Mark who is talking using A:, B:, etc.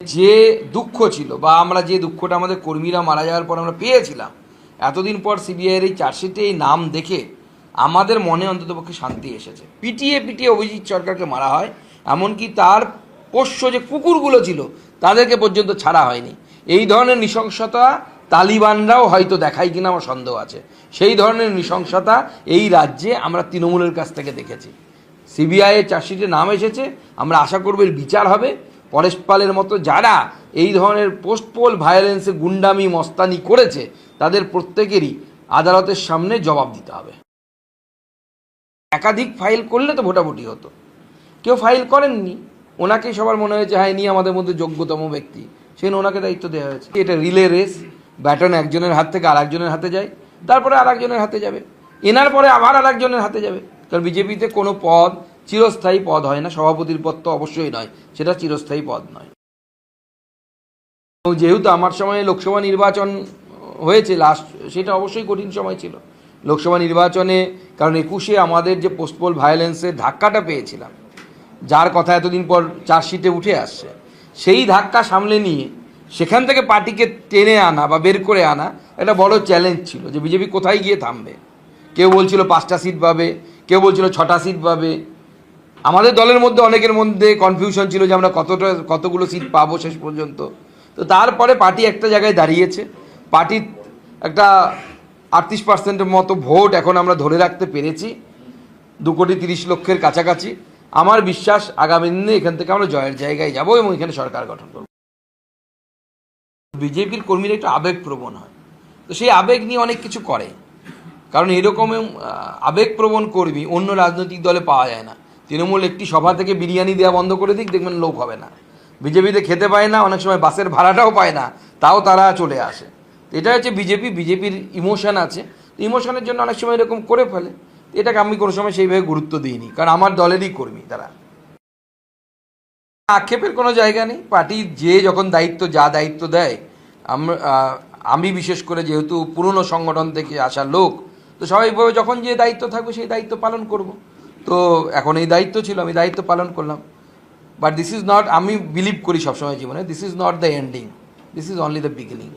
A: যে দুঃখ ছিল বা আমরা যে দুঃখটা আমাদের কর্মীরা মারা যাওয়ার পর আমরা পেয়েছিলাম, এতদিন পর সিবিআইয়ের এই চার্জশিটে এই নাম দেখে আমাদের মনে অন্ততপক্ষে শান্তি এসেছে। পিটিয়ে পিটিয়ে অভিজিৎ সরকারকে মারা হয়, এমনকি তার পোষ্য যে কুকুরগুলো ছিল, তাদেরকে পর্যন্ত ছাড়া হয়নি। এই ধরনের নৃশংসতা তালিবানরাও হয়তো দেখায় কিনা আমার সন্দেহ আছে। সেই ধরনের নৃশংসতা এই রাজ্যে আমরা তৃণমূলের কাছ থেকে দেখেছি। সিবিআইয়ের চার্জশিটে নাম এসেছে, আমরা আশা করব এর বিচার হবে। পরেশ পালের মতো যারা এই ধরনের পোস্টপোল ভায়োলেন্সে গুন্ডামি, মস্তানি করেছে, তাদের প্রত্যেকেরই আদালতের সামনে জবাব দিতে হবে। একাধিক ফাইল করলে তো ভোটাভুটি হতো। কেউ ফাইল করেননি। ওনাকেই সবার মনে হয়েছে হ্যাঁ ইনি আমাদের মধ্যে যোগ্যতম ব্যক্তি। সেই ওনাকে দায়িত্ব দেওয়া হয়েছে। এটা রিলে রেস ব্যাটন একজনের হাত থেকে আর একজনের হাতে যায়, তারপরে আর একজনের হাতে যাবে। এনার পরে আবার আর একজনের হাতে যাবে। কারণ বিজেপিতে কোনো পদ চিরস্থায়ী পদ হয় না, সভাপতির পদ তো অবশ্যই নয়, সেটা চিরস্থায়ী পদ নয়। যেহেতু আমার সময়ে লোকসভা নির্বাচন হয়েছে লাস্ট সেটা অবশ্যই কঠিন সময় ছিল। লোকসভা নির্বাচনে, কারণ একুশে আমাদের যে পোস্টপোল ভায়োলেন্সের ধাক্কাটা পেয়েছিলাম, যার কথা এতদিন পর চার্জশিটে উঠে আসছে, সেই ধাক্কা সামলে নিয়ে সেখান থেকে পার্টিকে টেনে আনা বা বের করে আনা একটা বড় চ্যালেঞ্জ ছিল, যে বিজেপি কোথায় গিয়ে থামবে? কেউ বলছিল পাঁচটা সিট পাবে, কেউ বলছিল ছটা সিট পাবে আমাদের দলের মধ্যে অনেকের মধ্যে কনফিউশন ছিল যে আমরা কতটা, কতগুলো সিট পাবো শেষ পর্যন্ত। তো তারপরে পার্টি একটা জায়গায় দাঁড়িয়েছে। পার্টির একটা আটত্রিশ পার্সেন্টের মতো ভোট এখন আমরা ধরে রাখতে পেরেছি। দু কোটি তিরিশ লক্ষের কাছাকাছি। আমার বিশ্বাস আগামী দিনে এখান থেকে আমরা জয়ের জায়গায় যাব এবং এখানে সরকার গঠন করব। বিজেপির কর্মীরা একটু আবেগপ্রবণ হয়। তো সেই আবেগ নিয়ে অনেক কিছু করে। কারণ এরকম আবেগপ্রবণ কর্মী অন্য রাজনৈতিক দলে পাওয়া যায় না। তৃণমূল একটি সভা থেকে বিরিয়ানি দেওয়া বন্ধ করে দিক, দেখবেন লোক হবে না। বিজেপিতে খেতে পায় না, অনেক সময় বাসের ভাড়াটাও পায় না, তাও তারা চলে আসে। এটা হচ্ছে বিজেপি, বিজেপির ইমোশন আছে। ইমোশনের জন্য অনেক সময় এরকম করে ফেলে। এটাকে আমি কোনো সময় সেইভাবে গুরুত্ব দিইনি, কারণ আমার দলেরই কর্মী তারা। আক্ষেপের কোনো জায়গা নেই। পার্টি যে যখন দায়িত্ব, যা দায়িত্ব দেয়, আমি বিশেষ করে যেহেতু পুরনো সংগঠন থেকে আসা লোক, তো স্বাভাবিকভাবে যখন যে দায়িত্ব থাকবে, সেই দায়িত্ব পালন করব। তো এখন এই দায়িত্ব ছিল, আমি দায়িত্ব পালন করলাম। বাট দিস ইজ নট আমি বিলিভ করি সবসময় জীবনে this is not the ending this is only the beginning